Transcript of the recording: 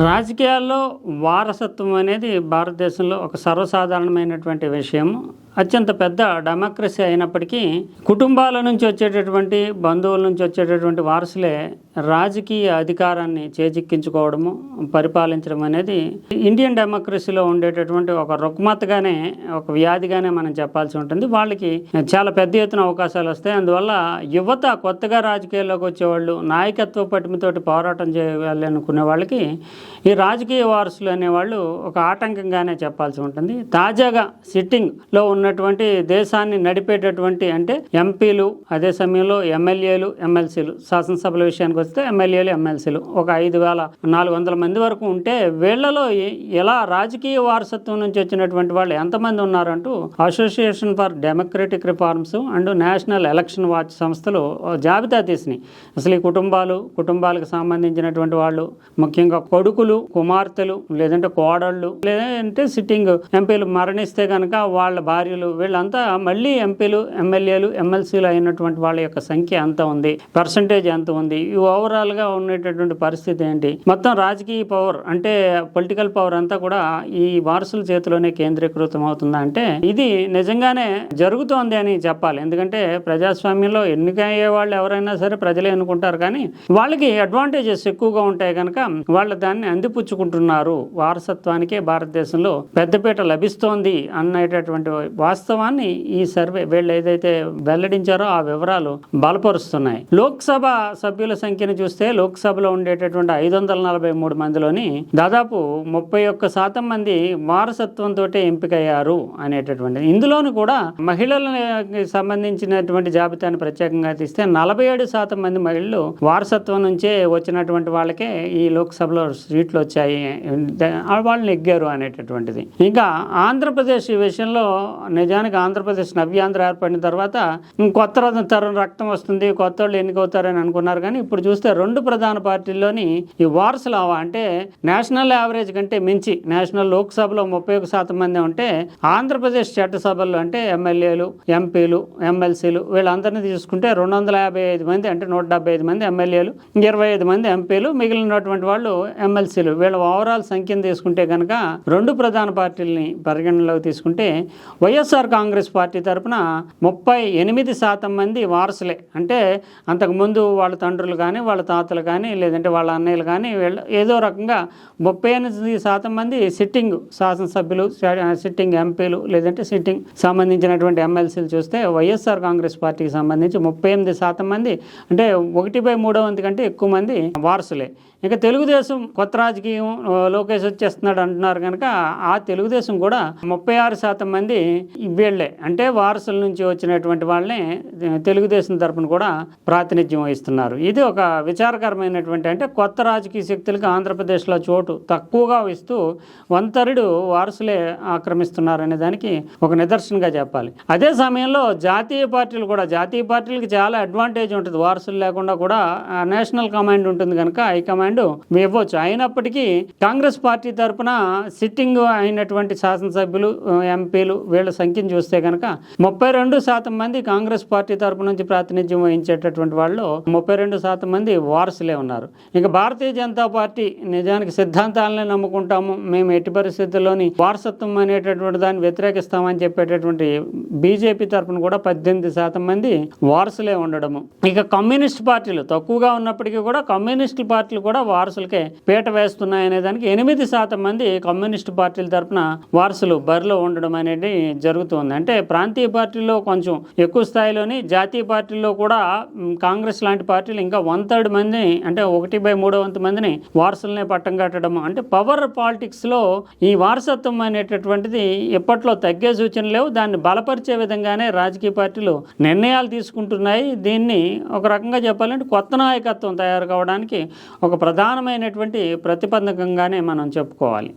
రాజకీయాల్లో వారసత్వం అనేది భారతదేశంలో ఒక సర్వసాధారణమైనటువంటి విషయం అత్యంత పెద్ద డెమోక్రసీ అయినప్పటికీ కుటుంబాల నుంచి వచ్చేటటువంటి బంధువుల నుంచి వచ్చేటటువంటి వారసులే రాజకీయ అధికారాన్ని చేజిక్కించుకోవడము పరిపాలించడం అనేది ఇండియన్ డెమోక్రసీలో ఉండేటటువంటి ఒక రుగ్మతగానే ఒక వ్యాధిగానే మనం చెప్పాల్సి ఉంటుంది. వాళ్ళకి చాలా పెద్ద ఎత్తున అవకాశాలు వస్తాయి. అందువల్ల యువత కొత్తగా రాజకీయాల్లోకి వచ్చేవాళ్ళు నాయకత్వ పటిమతోటి పోరాటం చేయాలి అనుకునే వాళ్ళకి ఈ రాజకీయ వారసులు అనేవాళ్ళు ఒక ఆటంకంగానే చెప్పాల్సి ఉంటుంది. తాజాగా సిట్టింగ్లో ఉన్న ఉన్నటువంటి దేశాన్ని నడిపేటటువంటి అంటే ఎంపీలు అదే సమయంలో ఎమ్మెల్యేలు ఎమ్మెల్సీలు శాసనసభల విషయానికి వస్తే ఎమ్మెల్యేలు ఎమ్మెల్సీలు. ఒక ఐదు వేల నాలుగు వందల మంది వరకు ఉంటే వీళ్ళలో ఎలా రాజకీయ వారసత్వం నుంచి వచ్చినటువంటి వాళ్ళు ఎంతమంది ఉన్నారంటూ association for democratic reforms and national election watch సంస్థలు జాబితా తీసినాయి. అసలు ఈ కుటుంబాలు కుటుంబాలకు సంబంధించినటువంటి వాళ్ళు ముఖ్యంగా కొడుకులు కుమార్తెలు లేదంటే కోడళ్ళు లేదంటే సిట్టింగ్ ఎంపీలు మరణిస్తే కనుక వాళ్ళ భార్య భార్యలు వీళ్ళంతా మళ్ళీ ఎంపీలు ఎమ్మెల్యేలు ఎమ్మెల్సీలు అయినటువంటి వాళ్ళ యొక్క సంఖ్య ఎంత ఉంది? పర్సంటేజ్ ఎంత ఉంది? ఈ ఓవరాల్గా ఉండేటటువంటి పరిస్థితి ఏంటి? మొత్తం రాజకీయ పవర్ అంటే పొలిటికల్ పవర్ అంతా కూడా ఈ వారసుల చేతిలోనే కేంద్రీకృతం అవుతుందా అంటే ఇది నిజంగానే జరుగుతోంది అని చెప్పాలి. ఎందుకంటే ప్రజాస్వామ్యంలో ఎన్నికయ్యే వాళ్ళు ఎవరైనా సరే ప్రజలే అనుకుంటారు. కానీ వాళ్ళకి అడ్వాంటేజెస్ ఎక్కువగా ఉంటాయి కనుక వాళ్ళు దాన్ని అందిపుచ్చుకుంటున్నారు. వారసత్వానికే భారతదేశంలో పెద్దపీట లభిస్తోంది అనేటటువంటి వాస్తవాన్ని ఈ సర్వే వీళ్ళు ఏదైతే వెల్లడించారో ఆ వివరాలు బలపరుస్తున్నాయి. లోక్సభ సభ్యుల సంఖ్యను చూస్తే లోక్సభలో ఉండేటటువంటి ఐదు వందల నలభై మూడు మందిలోని దాదాపు ముప్పై ఒక్క శాతం మంది వారసత్వంతో ఎంపికయ్యారు అనేటటువంటి ఇందులోను కూడా మహిళలకి సంబంధించినటువంటి జాబితాను ప్రత్యేకంగా తీస్తే నలభై ఏడు శాతం మంది మహిళలు వారసత్వం నుంచే వచ్చినటువంటి వాళ్ళకే ఈ లోక్సభలో సీట్లు వచ్చాయి. ఆ వాళ్ళు నెగ్గారు అనేటటువంటిది. ఇంకా ఆంధ్రప్రదేశ్ ఈ విషయంలో నిజానికి ఆంధ్రప్రదేశ్ నవ్యాంధ్ర ఏర్పడిన తర్వాత కొత్త రకం తరం రక్తం వస్తుంది కొత్త వాళ్ళు ఎన్నికవుతారని అనుకున్నారు. కానీ ఇప్పుడు చూస్తే రెండు ప్రధాన పార్టీల్లోని ఈ వారసులు అవా అంటే నేషనల్ యావరేజ్ కంటే మించి నేషనల్ లోక్సభలో ముప్పై ఒక శాతం మంది ఉంటే ఆంధ్రప్రదేశ్ చట్టసభల్లో అంటే ఎమ్మెల్యేలు ఎంపీలు ఎమ్మెల్సీలు వీళ్ళందరినీ తీసుకుంటే రెండు వందల యాభై ఐదు మంది అంటే నూట డెబ్బై ఐదు మంది ఎమ్మెల్యేలు ఇరవై ఐదు మంది ఎంపీలు మిగిలినటువంటి వాళ్ళు ఎమ్మెల్సీలు. వీళ్ళ ఓవరాల్ సంఖ్యను తీసుకుంటే కనుక రెండు ప్రధాన పార్టీలని పరిగణనలోకి తీసుకుంటే వైఎస్ వైఎస్ఆర్ కాంగ్రెస్ పార్టీ తరపున ముప్పై ఎనిమిది శాతం మంది వారసులే. అంటే అంతకుముందు వాళ్ళ తండ్రులు కానీ వాళ్ళ తాతలు కానీ లేదంటే వాళ్ళ అన్నయ్యలు కానీ వీళ్ళు ఏదో రకంగా ముప్పై ఎనిమిది శాతం మంది సిట్టింగ్ శాసనసభ్యులు సిట్టింగ్ ఎంపీలు లేదంటే సిట్టింగ్ సంబంధించినటువంటి ఎమ్మెల్సీలు చూస్తే వైఎస్ఆర్ కాంగ్రెస్ పార్టీకి సంబంధించి ముప్పై ఎనిమిది శాతం మంది అంటే ఒకటి బై మూడో వంతు కంటే ఎక్కువ మంది వారసులే. ఇక తెలుగుదేశం కొత్త రాజకీయం లోకేష్ వచ్చేస్తున్నాడు అంటున్నారు కనుక ఆ తెలుగుదేశం కూడా ముప్పై ఆరు శాతం మంది వీళ్ళే అంటే వారసుల నుంచి వచ్చినటువంటి వాళ్ళని తెలుగుదేశం తరపున కూడా ప్రాతినిధ్యం వహిస్తున్నారు. ఇది ఒక విచారకరమైనటువంటి అంటే కొత్త రాజకీయ శక్తులకు ఆంధ్రప్రదేశ్లో చోటు తక్కువగా ఇస్తూ వంతరుడు వారసులే ఆక్రమిస్తున్నారు అనే దానికి ఒక నిదర్శనంగా చెప్పాలి. అదే సమయంలో జాతీయ పార్టీలు కూడా జాతీయ పార్టీలకు చాలా అడ్వాంటేజ్ ఉంటుంది. వారసులు లేకుండా కూడా నేషనల్ కమాండ్ ఉంటుంది కనుక హైకమాండ్ ఇవ్వచ్చు. అయినప్పటికీ కాంగ్రెస్ పార్టీ తరపున సిట్టింగ్ అయినటువంటి శాసనసభ్యులు ఎంపీలు వీళ్ళ సంఖ్యను చూస్తే కనుక ముప్పై రెండు శాతం మంది కాంగ్రెస్ పార్టీ తరపు నుంచి ప్రాతినిధ్యం వహించేటటువంటి వాళ్ళు ముప్పై రెండు శాతం మంది వారసులే ఉన్నారు. ఇక భారతీయ జనతా పార్టీ నిజానికి సిద్ధాంతాలనే నమ్ముకుంటాము. మేము ఎట్టి పరిస్థితుల్లోని వారసత్వం అనేటటువంటి దాన్ని వ్యతిరేకిస్తామని చెప్పేటటువంటి బీజేపీ తరపున కూడా పద్దెనిమిది శాతం మంది వారసులే ఉండడము. ఇక కమ్యూనిస్ట్ పార్టీలు తక్కువగా ఉన్నప్పటికీ కూడా కమ్యూనిస్ట్ పార్టీలు కూడా వారసులకే పీట వేస్తున్నాయనే దానికి ఎనిమిది శాతం మంది కమ్యూనిస్ట్ పార్టీల తరపున వారసులు బరిలో ఉండడం అనేది జరుగుతుంది. అంటే ప్రాంతీయ పార్టీలో కొంచెం ఎక్కువ స్థాయిలోని జాతీయ పార్టీల్లో కూడా కాంగ్రెస్ లాంటి పార్టీలు ఇంకా వన్ థర్డ్ మందిని అంటే ఒకటి బై మూడో వంతు మందిని వారసులనే పట్టం కట్టడం అంటే పవర్ పాలిటిక్స్లో ఈ వారసత్వం అనేటటువంటిది ఎప్పట్లో తగ్గే సూచనలు లేవు. దాన్ని బలపరిచే విధంగానే రాజకీయ పార్టీలు నిర్ణయాలు తీసుకుంటున్నాయి. దీన్ని ఒక రకంగా చెప్పాలంటే కొత్త నాయకత్వం తయారు కావడానికి ఒక ప్రధానమైనటువంటి ప్రతిబంధకంగానే మనం చెప్పుకోవాలి.